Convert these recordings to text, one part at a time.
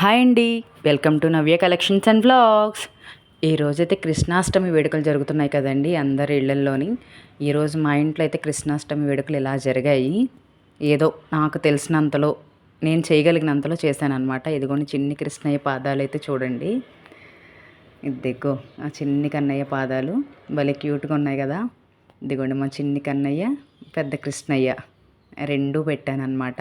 Hi అండి. Welcome to Navya collections and vlogs. ఈరోజైతే కృష్ణాష్టమి వేడుకలు జరుగుతున్నాయి కదండి అందరి ఇళ్ళల్లోని. ఈరోజు మా ఇంట్లో అయితే కృష్ణాష్టమి వేడుకలు ఇలా జరిగాయి. ఏదో నాకు తెలిసినంతలో నేను చేయగలిగినంతలో చేశాను అనమాట ఇదిగోండి చిన్ని కృష్ణయ్య పాదాలు అయితే చూడండి. ఇదిగో ఆ చిన్ని కన్నయ్య పాదాలు. భలే క్యూట్గా ఉన్నాయి కదా. ఇదిగోండి మా చిన్ని కన్నయ్య పెద్ద కృష్ణయ్య. రెండూ పెట్టాను అనమాట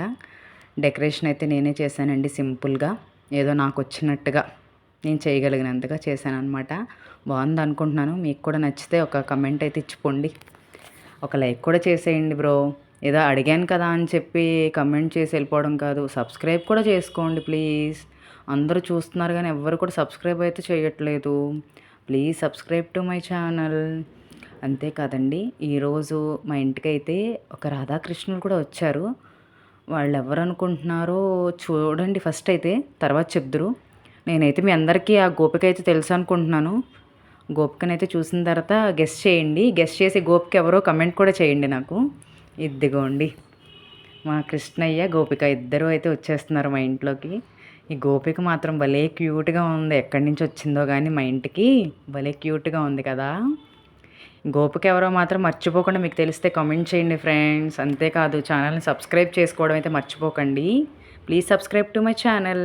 డెకరేషన్ అయితే నేనే చేశానండి సింపుల్గా. ఏదో నాకు వచ్చినట్టుగా నేను చేయగలిగినంతగా చేశాను అనమాట బాగుంది అనుకుంటున్నాను. మీకు కూడా నచ్చితే ఒక కమెంట్ అయితే ఇచ్చిపోండి. ఒక లైక్ కూడా చేసేయండి బ్రో ఏదో అడిగాను కదా అని చెప్పి కమెంట్ చేసి వెళ్ళిపోవడం కాదు. సబ్స్క్రైబ్ కూడా చేసుకోండి ప్లీజ్ అందరూ చూస్తున్నారు కానీ ఎవ్వరు కూడా సబ్స్క్రైబ్ అయితే చేయట్లేదు. Please subscribe to my channel అంతేకాదండి ఈరోజు మా ఇంటికైతే ఒక రాధాకృష్ణులు కూడా వచ్చారు. వాళ్ళు ఎవరనుకుంటున్నారో చూడండి ఫస్ట్ అయితే తర్వాత చెప్దురు. నేనైతే మీ అందరికీ ఆ గోపిక అయితే తెలుసు అనుకుంటున్నాను గోపికనైతే చూసిన తర్వాత గెస్ట్ చేయండి. గెస్ట్ చేసి గోపిక ఎవరో కమెంట్ కూడా చేయండి నాకు. ఇదిగోండి మా కృష్ణయ్య గోపిక ఇద్దరు అయితే వచ్చేస్తున్నారు మా ఇంట్లోకి. ఈ గోపిక మాత్రం భలే క్యూట్గా ఉంది. ఎక్కడి నుంచి వచ్చిందో కానీ మా ఇంటికి భలే క్యూట్గా ఉంది కదా. గోపిక ఎవరో మాత్రం మర్చిపోకుండా మీకు తెలిస్తే కామెంట్ చేయండి ఫ్రెండ్స్ అంతేకాదు ఛానల్ని సబ్స్క్రైబ్ చేసుకోవడం అయితే మర్చిపోకండి. Please subscribe to my channel